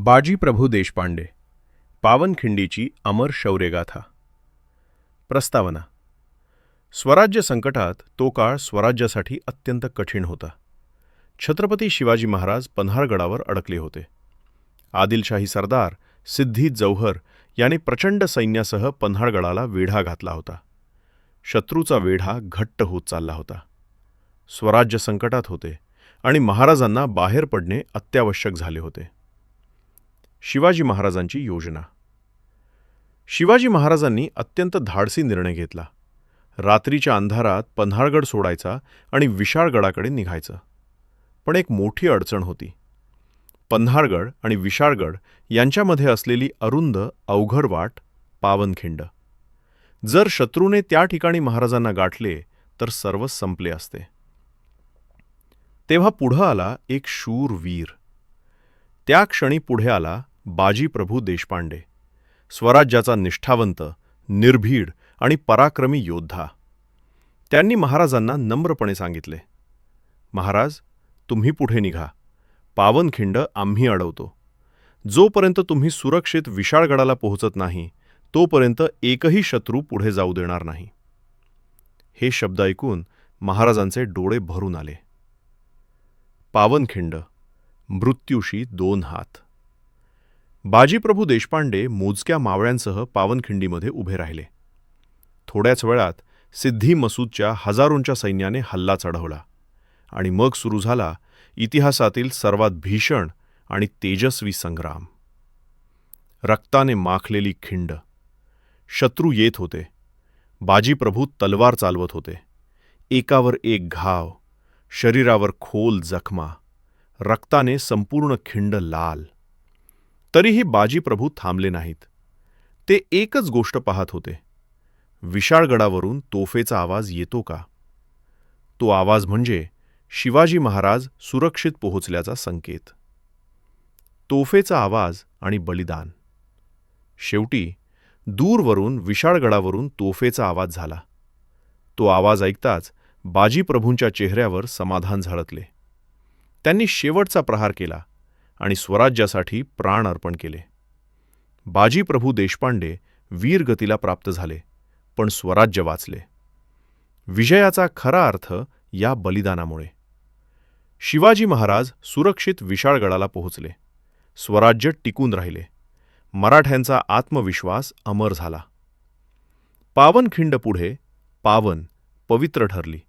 बाजी प्रभू देशपांडे पावनखिंडीची अमर शौर्यगाथा. प्रस्तावना स्वराज्य संकटात तो काळ स्वराज्यासाठी अत्यंत कठीण होता. छत्रपती शिवाजी महाराज पन्हाळगडावर अडकले होते. आदिलशाही सरदार सिद्धी जौहर याने प्रचंड सैन्यासह पन्हाळगडाला वेढा घातला होता. शत्रूचा वेढा घट्ट होत चालला होता. स्वराज्य संकटात होते आणि महाराजांना बाहेर पडणे अत्यावश्यक झाले होते. शिवाजी महाराजांची योजना. शिवाजी महाराजांनी अत्यंत धाडसी निर्णय घेतला. रात्रीच्या अंधारात पन्हाळगड सोडायचा आणि विशाळगडाकडे निघायचं. पण एक मोठी अडचण होती. पन्हाळगड आणि विशाळगड यांच्यामध्ये असलेली अरुंद अवघड वाट पावनखिंड. जर शत्रूने त्या ठिकाणी महाराजांना गाठले तर सर्व संपले असते. तेव्हा पुढं आला एक शूर वीर. त्या क्षणी पुढे आला बाजी प्रभू देशपांडे. स्वराज्याचा निष्ठावंत निर्भीड आणि पराक्रमी योद्धा. त्यांनी महाराजांना नम्रपणे सांगितले महाराज तुम्ही पुढे निघा. पावनखिंड आम्ही अडवतो. जोपर्यंत तुम्ही सुरक्षित विशाळगडाला पोहोचत नाही तोपर्यंत एकही शत्रू पुढे जाऊ देणार नाही. हे शब्द ऐकून महाराजांचे डोळे भरून आले. पावनखिंड मृत्यूशी दोन हात. बाजीप्रभू देशपांडे मोजक्या मावळ्यांसह पावनखिंडीमध्ये उभे राहिले. थोड्याच वेळात सिद्धी मसूदच्या हजारोंच्या सैन्याने हल्ला चढवला आणि मग सुरू झाला इतिहासातील सर्वात भीषण आणि तेजस्वी संग्राम. रक्ताने माखलेली खिंड. शत्रू येत होते. बाजीप्रभू तलवार चालवत होते. एकावर एक घाव शरीरावर खोल जखमा रक्ताने संपूर्ण खिंड लाल. तरीही बाजीप्रभू थांबले नाहीत. ते एकच गोष्ट पाहत होते. विशाळगडावरून तोफेचा आवाज येतो का? तो आवाज म्हणजे शिवाजी महाराज सुरक्षित पोहोचल्याचा संकेत. तोफेचा आवाज आणि बलिदान. शेवटी दूरवरून विशाळगडावरून तोफेचा आवाज झाला. तो आवाज ऐकताच बाजीप्रभूंच्या चेहऱ्यावर समाधान झळकले. त्यांनी शेवटचा प्रहार केला. आणि स्वराज्यासाठी प्राण अर्पण केले. बाजीप्रभू देशपांडे वीरगतीला प्राप्त झाले पण स्वराज्य वाचले. विजयाचा खरा अर्थ या बलिदानामुळे. शिवाजी महाराज सुरक्षित विशाळगडाला पोहोचले. स्वराज्य टिकून राहिले. मराठ्यांचा आत्मविश्वास अमर झाला. पावनखिंड पुढे पावन पवित्र ठरली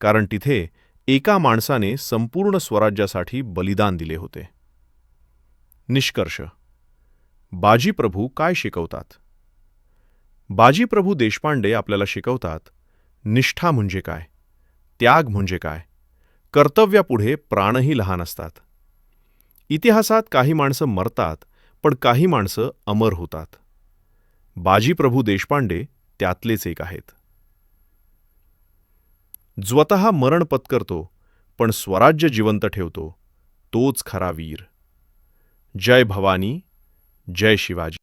कारण तिथे एका माणसाने संपूर्ण स्वराज्यासाठी बलिदान दिले होते. निष्कर्ष. बाजीप्रभू काय शिकवतात? बाजीप्रभू देशपांडे आपल्याला शिकवतात निष्ठा म्हणजे काय? त्याग म्हणजे काय? कर्तव्यापुढे प्राणही लहान असतात. इतिहासात काही माणसं मरतात पण काही माणसं अमर होतात. बाजीप्रभू देशपांडे त्यातलेच एक आहेत. स्वतः मरण पत्करतो पण स्वराज्य जिवंत ठेवतो तोच खरा वीर. जय भवानी जय शिवाजी।